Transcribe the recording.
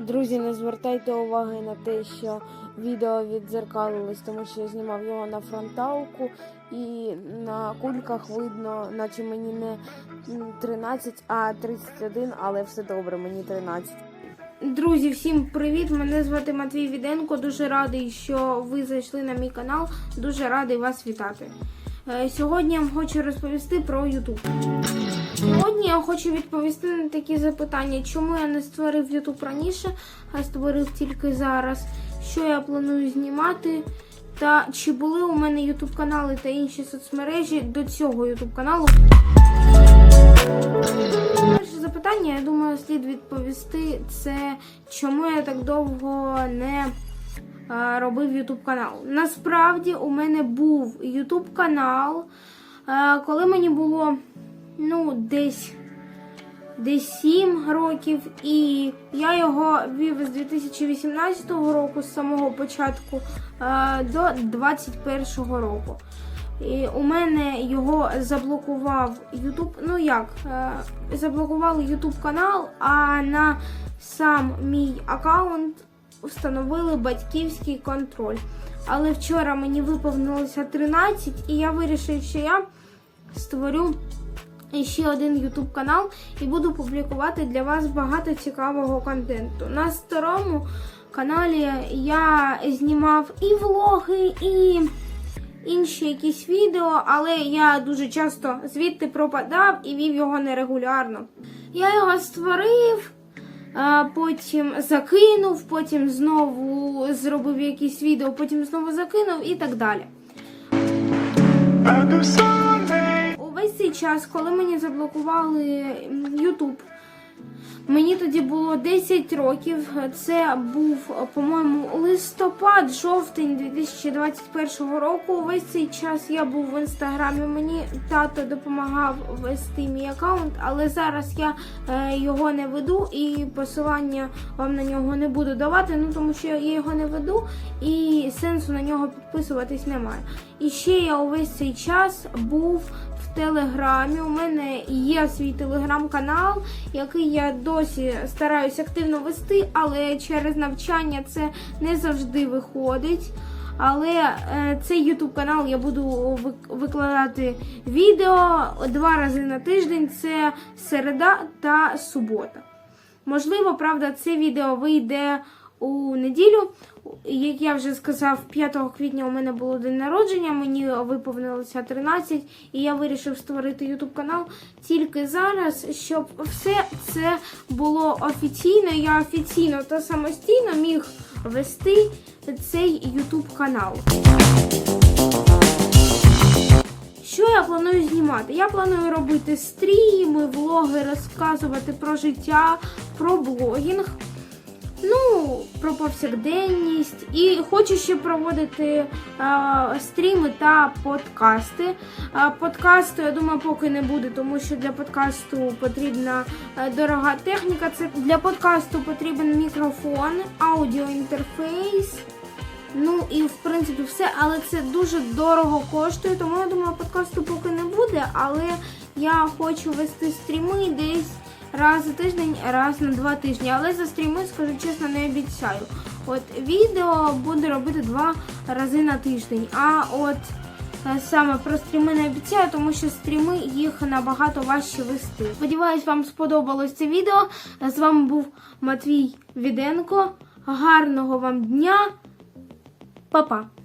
Друзі, не звертайте уваги на те, що відео віддзеркалилось, тому що я знімав його на фронталку і на кульках видно, наче мені не м, 13, а 31, але все добре, мені 13. Друзі, всім привіт! Мене звати Матвій Віденко. Дуже радий, що ви зайшли на мій канал. Дуже радий вас вітати. Е, Сьогодні я вам хочу розповісти про YouTube. Сьогодні я хочу відповісти на такі запитання, чому я не створив YouTube раніше, а створив тільки зараз, що я планую знімати, та чи були у мене YouTube канали та інші соцмережі до цього YouTube каналу. Перше запитання, я думаю, слід відповісти, це чому я так довго не робив YouTube канал. Насправді у мене був YouTube канал, коли мені було ну, десь, десь 7 років, і я його вів з 2018 року, з самого початку е, до 2021 року. І у мене його заблокував YouTube. Ну як, е, заблокували YouTube канал, а на сам мій аккаунт встановили батьківський контроль. Але вчора мені виповнилося 13, і я вирішив, що я створю ще один YouTube канал і буду публікувати для вас багато цікавого контенту. На старому каналі я знімав і влоги, і інші якісь відео, але я дуже часто звідти пропадав і вів його нерегулярно. Я його створив, потім закинув, потім знову зробив якісь відео, потім знову закинув і так далі. Увесь цей час, коли мені заблокували YouTube, мені тоді було 10 років. Це був, по-моєму, листопад, жовтень 2021 року. Увесь цей час я був в інстаграмі. Мені тато допомагав вести мій аккаунт, але зараз я е, його не веду і посилання вам на нього не буду давати. Ну тому що я його не веду і сенсу на нього підписуватись немає. І ще я увесь цей час був в телеграмі. У мене є свій телеграм-канал, який я досі стараюся активно вести, але через навчання це не завжди виходить. Але е, цей YouTube канал я буду викладати відео два рази на тиждень. Це середа та субота. Можливо, правда, це відео вийде у неділю. Як я вже сказав, 5 квітня у мене було день народження, мені виповнилося 13, і я вирішив створити YouTube канал тільки зараз, щоб все це було офіційно. Я офіційно та самостійно міг вести цей YouTube канал. Що я планую знімати? Я планую робити стріми, влоги, розказувати про життя, про блогінг. Ну, про повсякденність. І хочу ще проводити е, стріми та подкасти. Е, подкасту, я думаю, поки не буде, тому що для подкасту потрібна е, дорога техніка. Це для подкасту потрібен мікрофон, аудіоінтерфейс. Ну і в принципі все, але це дуже дорого коштує, тому я думаю, подкасту поки не буде, але я хочу вести стріми десь раз за тиждень, раз на два тижні. Але за стріми, скажу чесно, не обіцяю. От відео буду робити два рази на тиждень. А от е, саме про стріми не обіцяю, тому що стріми їх набагато важче вести. Сподіваюсь, вам сподобалось це відео. З вами був Матвій Віденко. Гарного вам дня! Па-па!